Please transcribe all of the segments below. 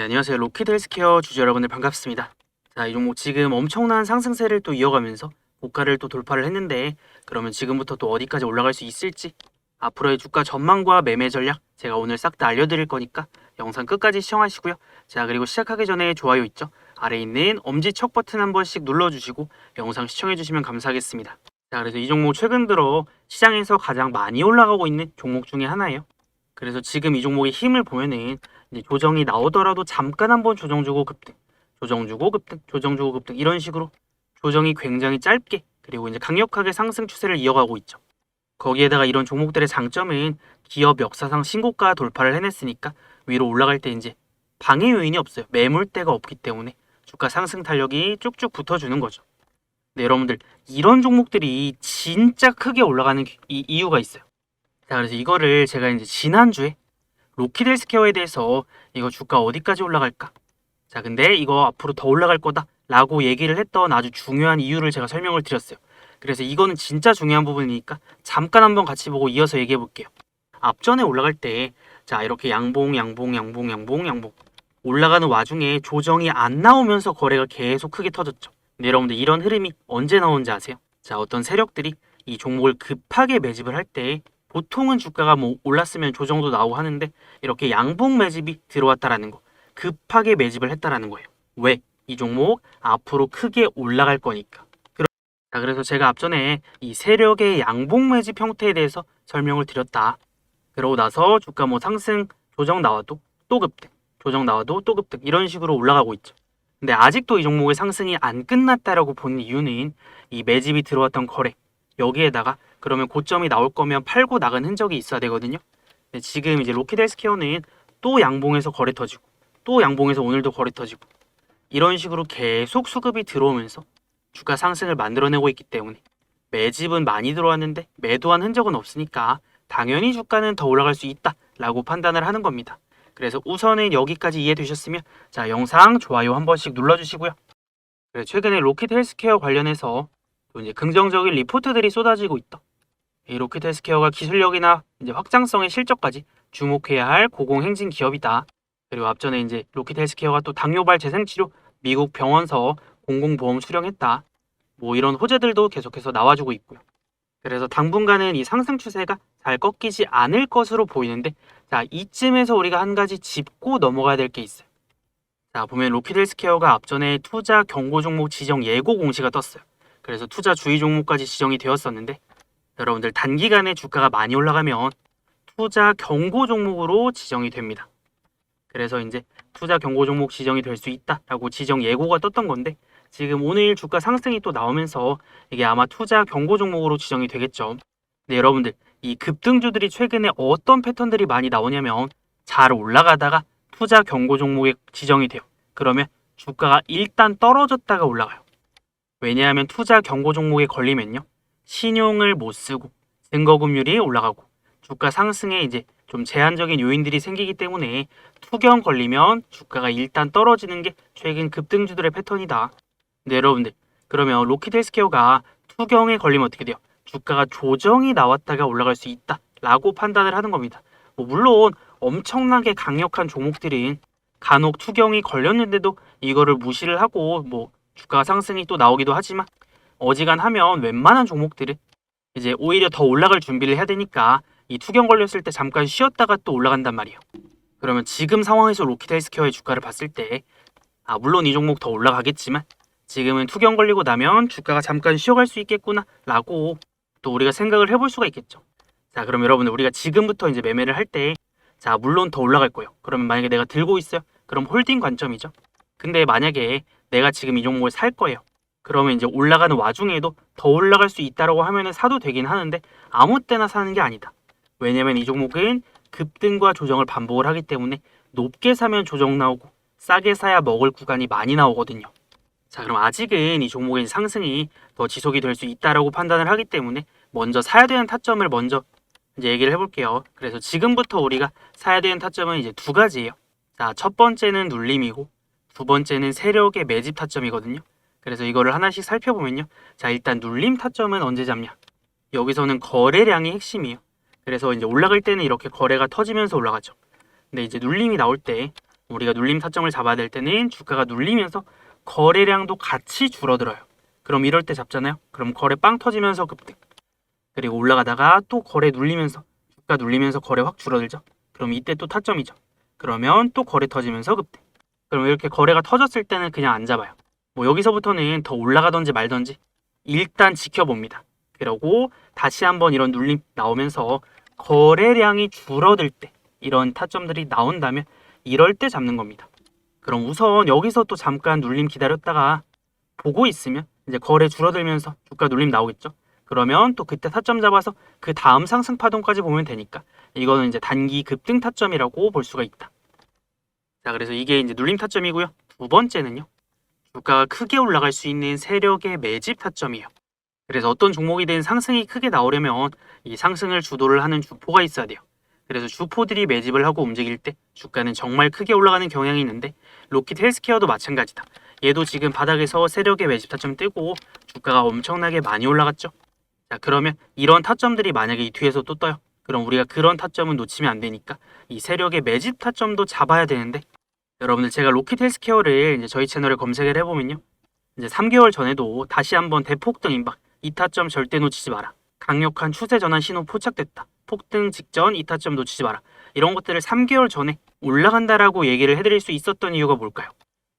네, 안녕하세요. 로키드 헬스케어 주주 여러분들 반갑습니다. 자, 이 종목 지금 엄청난 상승세를 또 이어가면서 고가를 또 돌파를 했는데 그러면 지금부터 또 어디까지 올라갈 수 있을지 앞으로의 주가 전망과 매매 전략 제가 오늘 싹 다 알려드릴 거니까 영상 끝까지 시청하시고요. 자, 그리고 시작하기 전에 좋아요 있죠? 아래 있는 엄지척 버튼 한 번씩 눌러주시고 영상 시청해주시면 감사하겠습니다. 자, 그래서 이 종목 최근 들어 시장에서 가장 많이 올라가고 있는 종목 중에 하나예요. 그래서 지금 이 종목의 힘을 보면은 이제 조정이 나오더라도 잠깐 한번 조정 주고 급등, 조정 주고 급등, 조정 주고 급등 이런 식으로 조정이 굉장히 짧게 그리고 이제 강력하게 상승 추세를 이어가고 있죠. 거기에다가 이런 종목들의 장점은 기업 역사상 신고가 돌파를 해냈으니까 위로 올라갈 때 이제 방해 요인이 없어요. 매물대가 없기 때문에 주가 상승 탄력이 쭉쭉 붙어주는 거죠. 네, 여러분들 이런 종목들이 진짜 크게 올라가는 이 이유가 있어요. 자, 그래서 이거를 제가 이제 지난주에 로키드 헬스케어에 대해서 이거 주가 어디까지 올라갈까? 자, 근데 이거 앞으로 더 올라갈 거다 라고 얘기를 했던 아주 중요한 이유를 제가 설명을 드렸어요. 그래서 이거는 진짜 중요한 부분이니까 잠깐 한번 같이 보고 이어서 얘기해 볼게요. 앞전에 올라갈 때, 자, 이렇게 양봉, 양봉, 양봉, 양봉, 양봉. 올라가는 와중에 조정이 안 나오면서 거래가 계속 크게 터졌죠. 근데 여러분들 이런 흐름이 언제 나오는지 아세요? 자, 어떤 세력들이 이 종목을 급하게 매집을 할 때 보통은 주가가 뭐 올랐으면 조정도 나오고 하는데 이렇게 양봉 매집이 들어왔다라는 거. 급하게 매집을 했다라는 거예요. 왜? 이 종목 앞으로 크게 올라갈 거니까. 자, 그래서 제가 앞전에 이 세력의 양봉 매집 형태에 대해서 설명을 드렸다. 그러고 나서 주가 뭐 상승 조정 나와도 또 급등, 조정 나와도 또 급등 이런 식으로 올라가고 있죠. 근데 아직도 이 종목의 상승이 안 끝났다라고 보는 이유는 이 매집이 들어왔던 거래 여기에다가 그러면 고점이 나올 거면 팔고 나간 흔적이 있어야 되거든요. 근데 지금 이제 로키드 헬스케어는 또 양봉에서 거래 터지고 또 양봉에서 오늘도 거래 터지고 이런 식으로 계속 수급이 들어오면서 주가 상승을 만들어내고 있기 때문에 매집은 많이 들어왔는데 매도한 흔적은 없으니까 당연히 주가는 더 올라갈 수 있다라고 판단을 하는 겁니다. 그래서 우선은 여기까지 이해되셨으면 자 영상 좋아요 한 번씩 눌러주시고요. 최근에 로키드 헬스케어 관련해서 또 이제 긍정적인 리포트들이 쏟아지고 있다. 이 로키드 헬스케어가 기술력이나 이제 확장성의 실적까지 주목해야 할 고공행진 기업이다. 그리고 앞전에 이제 로키드 헬스케어가 또 당뇨발 재생치료 미국 병원서 공공보험 수령했다. 뭐 이런 호재들도 계속해서 나와주고 있고요. 그래서 당분간은 이 상승 추세가 잘 꺾이지 않을 것으로 보이는데 자 이쯤에서 우리가 한 가지 짚고 넘어가야 될 게 있어요. 자 보면 로키드 헬스케어가 앞전에 투자 경고 종목 지정 예고 공시가 떴어요. 그래서 투자 주의 종목까지 지정이 되었었는데 여러분들 단기간에 주가가 많이 올라가면 투자 경고 종목으로 지정이 됩니다. 그래서 이제 투자 경고 종목 지정이 될 수 있다라고 지정 예고가 떴던 건데 지금 오늘 주가 상승이 또 나오면서 이게 아마 투자 경고 종목으로 지정이 되겠죠. 근데 여러분들 이 급등주들이 최근에 어떤 패턴들이 많이 나오냐면 잘 올라가다가 투자 경고 종목에 지정이 돼요. 그러면 주가가 일단 떨어졌다가 올라가요. 왜냐하면 투자 경고 종목에 걸리면요. 신용을 못 쓰고 증거금률이 올라가고 주가 상승에 이제 좀 제한적인 요인들이 생기기 때문에 투경 걸리면 주가가 일단 떨어지는 게 최근 급등주들의 패턴이다. 근데 여러분들 그러면 로키드 헬스케어가 투경에 걸리면 어떻게 돼요? 주가가 조정이 나왔다가 올라갈 수 있다 라고 판단을 하는 겁니다. 뭐 물론 엄청나게 강력한 종목들은 간혹 투경이 걸렸는데도 이거를 무시를 하고 뭐 주가 상승이 또 나오기도 하지만 어지간하면 웬만한 종목들은 이제 오히려 더 올라갈 준비를 해야 되니까 이 투경 걸렸을 때 잠깐 쉬었다가 또 올라간단 말이에요. 그러면 지금 상황에서 로키드 헬스케어의 주가를 봤을 때 아, 물론 이 종목 더 올라가겠지만 지금은 투경 걸리고 나면 주가가 잠깐 쉬어갈 수 있겠구나 라고 또 우리가 생각을 해볼 수가 있겠죠. 자, 그럼 여러분들 우리가 지금부터 이제 매매를 할 때 자, 물론 더 올라갈 거예요. 그러면 만약에 내가 들고 있어요. 그럼 홀딩 관점이죠. 근데 만약에 내가 지금 이 종목을 살 거예요. 그러면 이제 올라가는 와중에도 더 올라갈 수 있다라고 하면은 사도 되긴 하는데 아무 때나 사는 게 아니다. 왜냐면 이 종목은 급등과 조정을 반복을 하기 때문에 높게 사면 조정 나오고 싸게 사야 먹을 구간이 많이 나오거든요. 자, 그럼 아직은 이 종목의 상승이 더 지속이 될 수 있다라고 판단을 하기 때문에 먼저 사야 되는 타점을 먼저 이제 얘기를 해볼게요. 그래서 지금부터 우리가 사야 되는 타점은 이제 두 가지예요. 자, 첫 번째는 눌림이고 두 번째는 세력의 매집 타점이거든요. 그래서 이거를 하나씩 살펴보면요. 자, 일단 눌림 타점은 언제 잡냐? 여기서는 거래량이 핵심이에요. 그래서 이제 올라갈 때는 이렇게 거래가 터지면서 올라가죠. 근데 이제 눌림이 나올 때 우리가 눌림 타점을 잡아야 될 때는 주가가 눌리면서 거래량도 같이 줄어들어요. 그럼 이럴 때 잡잖아요. 그럼 거래 빵 터지면서 급등. 그리고 올라가다가 또 거래 눌리면서 주가 눌리면서 거래 확 줄어들죠. 그럼 이때 또 타점이죠. 그러면 또 거래 터지면서 급등. 그럼 이렇게 거래가 터졌을 때는 그냥 안 잡아요. 뭐 여기서부터는 더 올라가든지 말든지 일단 지켜봅니다. 그러고 다시 한번 이런 눌림 나오면서 거래량이 줄어들 때 이런 타점들이 나온다면 이럴 때 잡는 겁니다. 그럼 우선 여기서 또 잠깐 눌림 기다렸다가 보고 있으면 이제 거래 줄어들면서 주가 눌림 나오겠죠. 그러면 또 그때 타점 잡아서 그 다음 상승 파동까지 보면 되니까 이거는 이제 단기 급등 타점이라고 볼 수가 있다. 자, 그래서 이게 이제 눌림 타점이고요. 두 번째는요. 주가가 크게 올라갈 수 있는 세력의 매집 타점이에요. 그래서 어떤 종목이든 상승이 크게 나오려면 이 상승을 주도를 하는 주포가 있어야 돼요. 그래서 주포들이 매집을 하고 움직일 때 주가는 정말 크게 올라가는 경향이 있는데 로킷 헬스케어도 마찬가지다. 얘도 지금 바닥에서 세력의 매집 타점 뜨고 주가가 엄청나게 많이 올라갔죠. 자 그러면 이런 타점들이 만약에 이 뒤에서 또 떠요. 그럼 우리가 그런 타점은 놓치면 안 되니까 이 세력의 매집 타점도 잡아야 되는데 여러분들 제가 로킷 헬스케어를 이제 저희 채널에 검색을 해보면요. 이제 3개월 전에도 다시 한번 대폭등 임박 이 타점 절대 놓치지 마라. 강력한 추세 전환 신호 포착됐다. 폭등 직전 이 타점 놓치지 마라. 이런 것들을 3개월 전에 올라간다라고 얘기를 해드릴 수 있었던 이유가 뭘까요?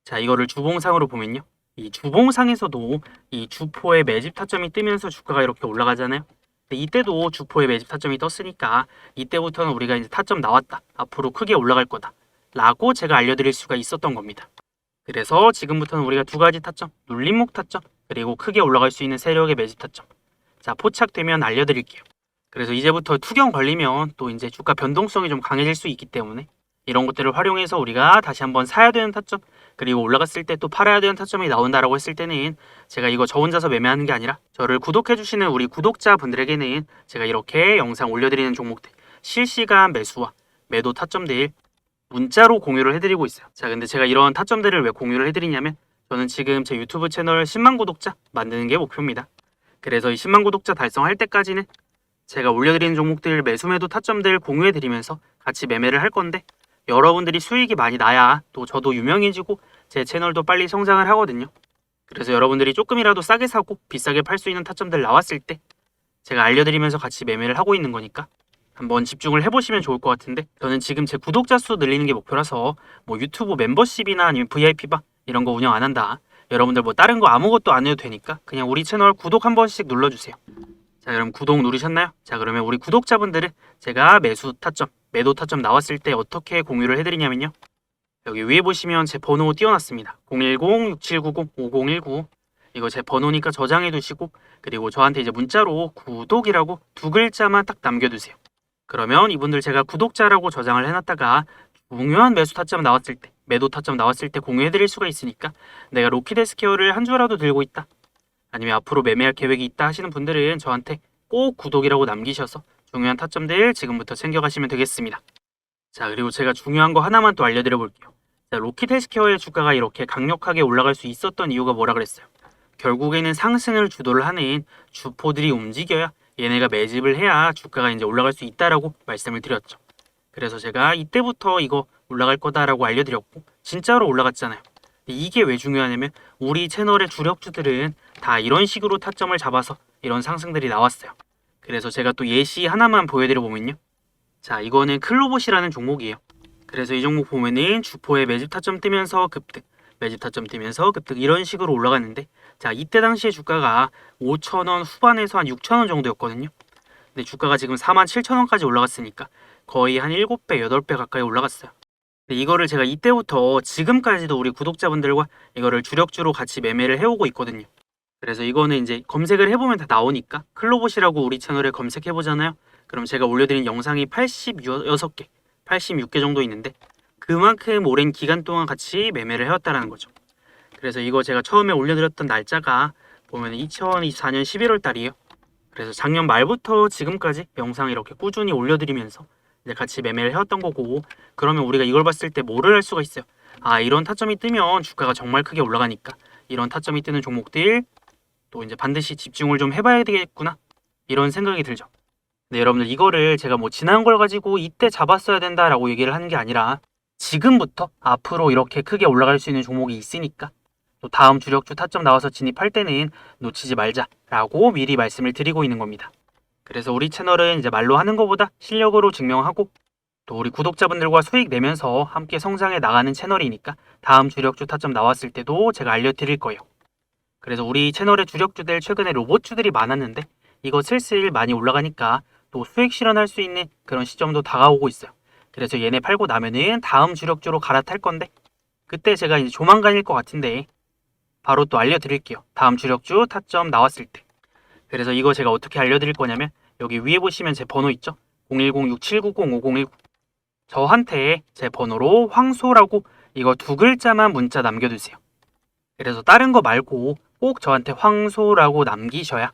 자, 이거를 주봉상으로 보면요. 이 주봉상에서도 이 주포의 매집 타점이 뜨면서 주가가 이렇게 올라가잖아요. 이때도 주포의 매집 타점이 떴으니까 이때부터는 우리가 이제 타점 나왔다. 앞으로 크게 올라갈 거다. 라고 제가 알려드릴 수가 있었던 겁니다. 그래서 지금부터는 우리가 두 가지 타점, 눌림목 타점, 그리고 크게 올라갈 수 있는 세력의 매집 타점. 자, 포착되면 알려드릴게요. 그래서 이제부터 투경 걸리면 또 이제 주가 변동성이 좀 강해질 수 있기 때문에 이런 것들을 활용해서 우리가 다시 한번 사야 되는 타점, 그리고 올라갔을 때 또 팔아야 되는 타점이 나온다라고 했을 때는 제가 이거 저 혼자서 매매하는 게 아니라 저를 구독해주시는 우리 구독자분들에게는 제가 이렇게 영상 올려드리는 종목들 실시간 매수와 매도 타점들 문자로 공유를 해드리고 있어요. 자, 근데 제가 이런 타점들을 왜 공유를 해드리냐면 저는 지금 제 유튜브 채널 10만 구독자 만드는 게 목표입니다. 그래서 이 10만 구독자 달성할 때까지는 제가 올려드리는 종목들 매수 매도 타점들 공유해드리면서 같이 매매를 할 건데 여러분들이 수익이 많이 나야 또 저도 유명해지고 제 채널도 빨리 성장을 하거든요. 그래서 여러분들이 조금이라도 싸게 사고 비싸게 팔 수 있는 타점들 나왔을 때 제가 알려드리면서 같이 매매를 하고 있는 거니까 한번 집중을 해보시면 좋을 것 같은데 저는 지금 제 구독자 수 늘리는 게 목표라서 뭐 유튜브 멤버십이나 아니면 VIP바 이런 거 운영 안 한다. 여러분들 뭐 다른 거 아무것도 안 해도 되니까 그냥 우리 채널 구독 한 번씩 눌러주세요. 자 그럼 구독 누르셨나요? 자 그러면 우리 구독자분들은 제가 매수 타점, 매도 타점 나왔을 때 어떻게 공유를 해드리냐면요. 여기 위에 보시면 제 번호 띄워놨습니다. 010-6790-5019 이거 제 번호니까 저장해 두시고 그리고 저한테 이제 문자로 구독이라고 두 글자만 딱 남겨두세요. 그러면 이분들 제가 구독자라고 저장을 해놨다가 중요한 매수 타점 나왔을 때 매도 타점 나왔을 때 공유해드릴 수가 있으니까 내가 로키데스케어를 한 주라도 들고 있다 아니면 앞으로 매매할 계획이 있다 하시는 분들은 저한테 꼭 구독이라고 남기셔서 중요한 타점들 지금부터 챙겨가시면 되겠습니다. 자 그리고 제가 중요한 거 하나만 또 알려드려 볼게요. 자, 로킷 헬스케어의 주가가 이렇게 강력하게 올라갈 수 있었던 이유가 뭐라 그랬어요? 결국에는 상승을 주도를 하는 주포들이 움직여야 얘네가 매집을 해야 주가가 이제 올라갈 수 있다라고 말씀을 드렸죠. 그래서 제가 이때부터 이거 올라갈 거다라고 알려드렸고 진짜로 올라갔잖아요. 이게 왜 중요하냐면 우리 채널의 주력주들은 다 이런 식으로 타점을 잡아서 이런 상승들이 나왔어요. 그래서 제가 또 예시 하나만 보여드려 보면요. 자, 이거는 클로봇이라는 종목이에요. 그래서 이 종목 보면은 주포에 매집 타점 뜨면서 급등, 매집 타점 뜨면서 급등 이런 식으로 올라갔는데 자, 이때 당시에 주가가 5,000원 후반에서 한 6,000원 정도였거든요. 근데 주가가 지금 47,000원까지 올라갔으니까 거의 한 7배, 8배 가까이 올라갔어요. 이거를 제가 이때부터 지금까지도 우리 구독자분들과 이거를 주력주로 같이 매매를 해오고 있거든요. 그래서 이거는 이제 검색을 해보면 다 나오니까 클로봇이라고 우리 채널에 검색해보잖아요. 그럼 제가 올려드린 영상이 86개, 86개 정도 있는데 그만큼 오랜 기간 동안 같이 매매를 해왔다라는 거죠. 그래서 이거 제가 처음에 올려드렸던 날짜가 보면 2024년 11월 달이에요. 그래서 작년 말부터 지금까지 영상 이렇게 꾸준히 올려드리면서 이제 같이 매매를 해왔던 거고 그러면 우리가 이걸 봤을 때 뭐를 할 수가 있어요. 아 이런 타점이 뜨면 주가가 정말 크게 올라가니까 이런 타점이 뜨는 종목들 또 이제 반드시 집중을 좀 해봐야 되겠구나 이런 생각이 들죠. 근데 여러분들 이거를 제가 뭐 지난 걸 가지고 이때 잡았어야 된다라고 얘기를 하는 게 아니라 지금부터 앞으로 이렇게 크게 올라갈 수 있는 종목이 있으니까 또 다음 주력주 타점 나와서 진입할 때는 놓치지 말자라고 미리 말씀을 드리고 있는 겁니다. 그래서 우리 채널은 이제 말로 하는 것보다 실력으로 증명하고 또 우리 구독자분들과 수익 내면서 함께 성장해 나가는 채널이니까 다음 주력주 타점 나왔을 때도 제가 알려드릴 거예요. 그래서 우리 채널의 주력주들 최근에 로봇주들이 많았는데 이거 슬슬 많이 올라가니까 또 수익 실현할 수 있는 그런 시점도 다가오고 있어요. 그래서 얘네 팔고 나면은 다음 주력주로 갈아탈 건데 그때 제가 이제 조만간일 것 같은데 바로 또 알려드릴게요. 다음 주력주 타점 나왔을 때. 그래서 이거 제가 어떻게 알려드릴 거냐면 여기 위에 보시면 제 번호 있죠? 010-6790-5019 저한테 제 번호로 황소라고 이거 두 글자만 문자 남겨두세요. 그래서 다른 거 말고 꼭 저한테 황소라고 남기셔야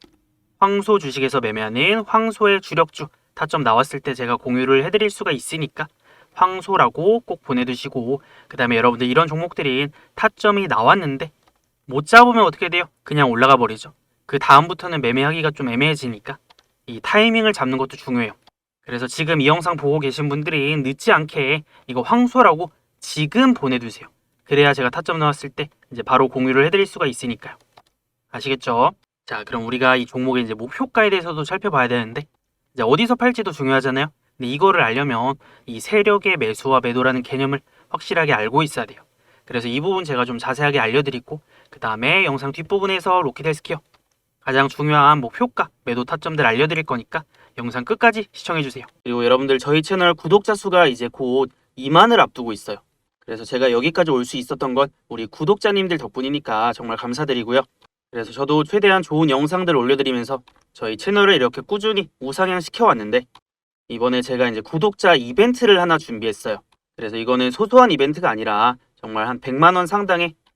황소 주식에서 매매하는 황소의 주력주 타점 나왔을 때 제가 공유를 해드릴 수가 있으니까 황소라고 꼭 보내두시고 그 다음에 여러분들 이런 종목들이 타점이 나왔는데 못 잡으면 어떻게 돼요? 그냥 올라가 버리죠. 그 다음부터는 매매하기가 좀 애매해지니까 이 타이밍을 잡는 것도 중요해요. 그래서 지금 이 영상 보고 계신 분들이 늦지 않게 이거 황소라고 지금 보내두세요. 그래야 제가 타점 나왔을 때 이제 바로 공유를 해드릴 수가 있으니까요. 아시겠죠? 자, 그럼 우리가 이 종목의 이제 목표가에 대해서도 살펴봐야 되는데 이제 어디서 팔지도 중요하잖아요. 근데 이거를 알려면 이 세력의 매수와 매도라는 개념을 확실하게 알고 있어야 돼요. 그래서 이 부분 제가 좀 자세하게 알려드리고 그 다음에 영상 뒷부분에서 로키델스키어 가장 중요한 목표가 매도 타점들 알려드릴 거니까 영상 끝까지 시청해주세요. 그리고 여러분들 저희 채널 구독자 수가 이제 곧 2만을 앞두고 있어요. 그래서 제가 여기까지 올 수 있었던 건 우리 구독자님들 덕분이니까 정말 감사드리고요. 그래서 저도 최대한 좋은 영상들 올려드리면서 저희 채널을 이렇게 꾸준히 우상향 시켜왔는데 이번에 제가 이제 구독자 이벤트를 하나 준비했어요. 그래서 이거는 소소한 이벤트가 아니라 정말 한 100만 원 상당의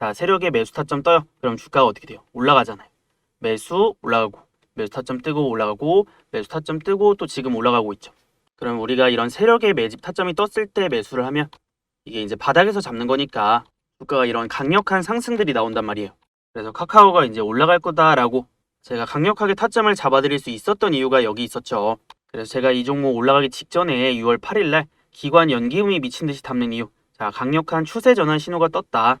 자 세력의 매수 타점 떠요. 그럼 주가가 어떻게 돼요? 올라가잖아요. 매수 올라가고 매수 타점 뜨고 올라가고 매수 타점 뜨고 또 지금 올라가고 있죠. 그럼 우리가 이런 세력의 매집 타점이 떴을 때 매수를 하면 이게 이제 바닥에서 잡는 거니까 주가가 이런 강력한 상승들이 나온단 말이에요. 그래서 카카오가 이제 올라갈 거다라고 제가 강력하게 타점을 잡아드릴 수 있었던 이유가 여기 있었죠. 그래서 제가 이 종목 올라가기 직전에 6월 8일 날 기관 연기음이 미친 듯이 담는 이유. 자, 강력한 추세 전환 신호가 떴다.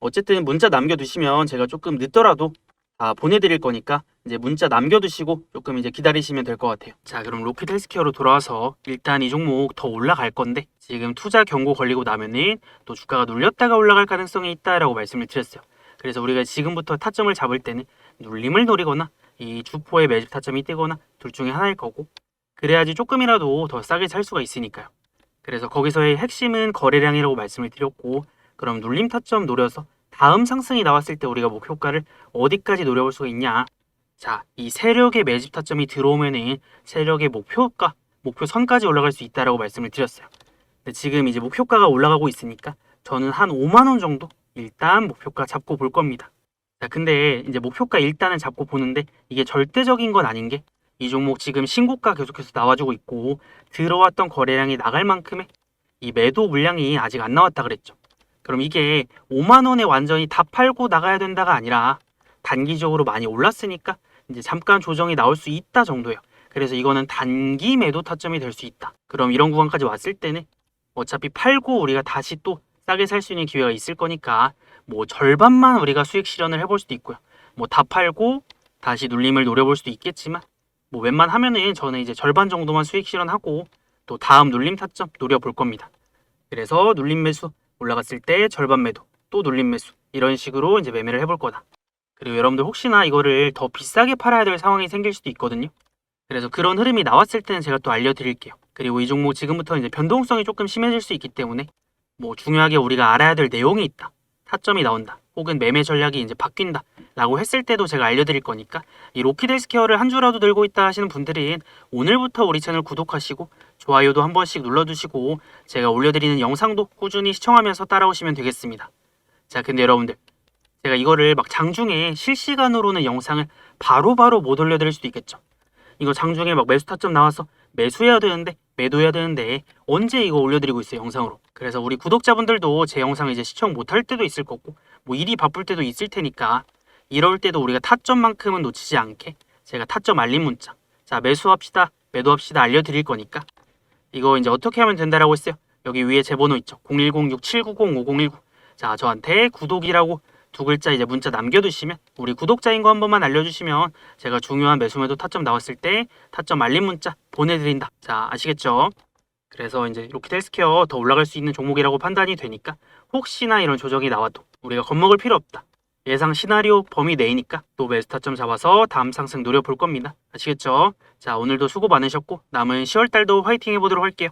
어쨌든 문자 남겨두시면 제가 조금 늦더라도 다 보내드릴 거니까 이제 문자 남겨두시고 조금 이제 기다리시면 될 것 같아요. 자 그럼 로켓 헬스케어로 돌아와서 일단 이 종목 더 올라갈 건데 지금 투자 경고 걸리고 나면은 또 주가가 눌렸다가 올라갈 가능성이 있다라고 말씀을 드렸어요. 그래서 우리가 지금부터 타점을 잡을 때는 눌림을 노리거나 이 주포의 매집 타점이 뜨거나 둘 중에 하나일 거고 그래야지 조금이라도 더 싸게 살 수가 있으니까요. 그래서 거기서의 핵심은 거래량이라고 말씀을 드렸고 그럼 눌림 타점 노려서 다음 상승이 나왔을 때 우리가 목표가를 어디까지 노려볼 수가 있냐? 자, 이 세력의 매집 타점이 들어오면은 세력의 목표가, 목표 선까지 올라갈 수 있다라고 말씀을 드렸어요. 근데 지금 이제 목표가가 올라가고 있으니까 저는 한 5만 원 정도 일단 목표가 잡고 볼 겁니다. 자, 근데 이제 목표가 일단은 잡고 보는데 이게 절대적인 건 아닌 게 이 종목 지금 신고가 계속해서 나와주고 있고 들어왔던 거래량이 나갈 만큼의 이 매도 물량이 아직 안 나왔다 그랬죠. 그럼 이게 5만 원에 완전히 다 팔고 나가야 된다가 아니라 단기적으로 많이 올랐으니까 이제 잠깐 조정이 나올 수 있다 정도예요. 그래서 이거는 단기 매도 타점이 될 수 있다. 그럼 이런 구간까지 왔을 때는 어차피 팔고 우리가 다시 또 싸게 살 수 있는 기회가 있을 거니까 뭐 절반만 우리가 수익 실현을 해볼 수도 있고요. 뭐 다 팔고 다시 눌림을 노려볼 수도 있겠지만 뭐 웬만하면은 저는 이제 절반 정도만 수익 실현하고 또 다음 눌림 타점 노려볼 겁니다. 그래서 눌림 매수 올라갔을 때 절반 매도, 또 눌림 매수 이런 식으로 이제 매매를 해볼 거다. 그리고 여러분들 혹시나 이거를 더 비싸게 팔아야 될 상황이 생길 수도 있거든요. 그래서 그런 흐름이 나왔을 때는 제가 또 알려드릴게요. 그리고 이 종목 지금부터 이제 변동성이 조금 심해질 수 있기 때문에 뭐 중요하게 우리가 알아야 될 내용이 있다. 타점이 나온다. 혹은 매매 전략이 이제 바뀐다. 라고 했을 때도 제가 알려드릴 거니까 이 로키델스케어를 한 주라도 들고 있다 하시는 분들은 오늘부터 우리 채널 구독하시고 좋아요도 한 번씩 눌러주시고 제가 올려드리는 영상도 꾸준히 시청하면서 따라오시면 되겠습니다. 자, 근데 여러분들 제가 이거를 막 장중에 실시간으로는 영상을 바로바로 못 올려드릴 수도 있겠죠. 이거 장중에 막 매수 타점 나와서 매수해야 되는데 매도해야 되는데 언제 이거 올려드리고 있어요 영상으로. 그래서 우리 구독자분들도 제 영상 이제 시청 못할 때도 있을 거고 뭐 일이 바쁠 때도 있을 테니까 이럴 때도 우리가 타점만큼은 놓치지 않게 제가 타점 알림 문자 자 매수합시다 매도합시다 알려드릴 거니까 이거 이제 어떻게 하면 된다라고 했어요? 여기 위에 제 번호 있죠? 01067905019 자 저한테 구독이라고 두 글자 이제 문자 남겨두시면 우리 구독자인 거 한 번만 알려주시면 제가 중요한 매수매도 타점 나왔을 때 타점 알림 문자 보내드린다 자 아시겠죠 그래서 이제 이렇게 헬스케어 더 올라갈 수 있는 종목이라고 판단이 되니까 혹시나 이런 조정이 나와도 우리가 겁먹을 필요 없다 예상 시나리오 범위 내이니까 또 매수 타점 잡아서 다음 상승 노려볼 겁니다. 아시겠죠? 자, 오늘도 수고 많으셨고 남은 10월 달도 화이팅 해보도록 할게요.